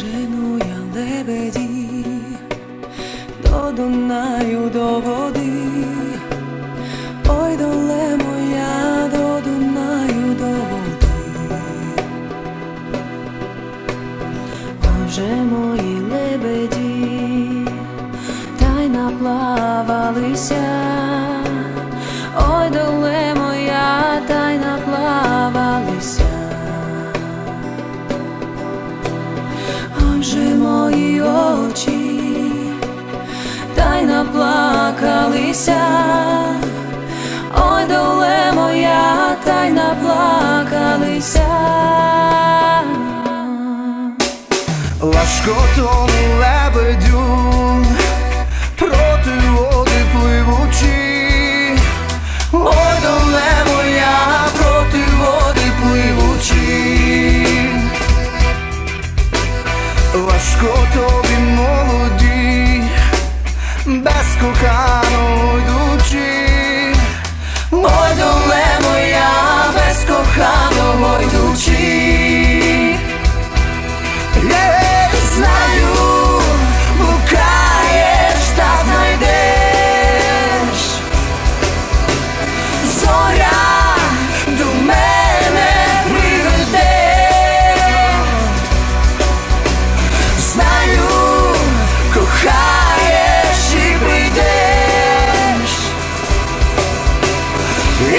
Жену лебеді до Дунаю до води, ой доле моя до Дунаю до води. Вже мої лебеді, та й наплавалися, наплакалися, ой доле моя, та й наплакалися. Лашкотом лебедю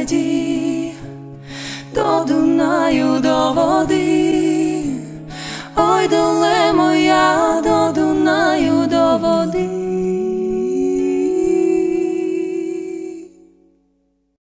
леді, до Дунаю до води, ой, доле моя, до Дунаю до води.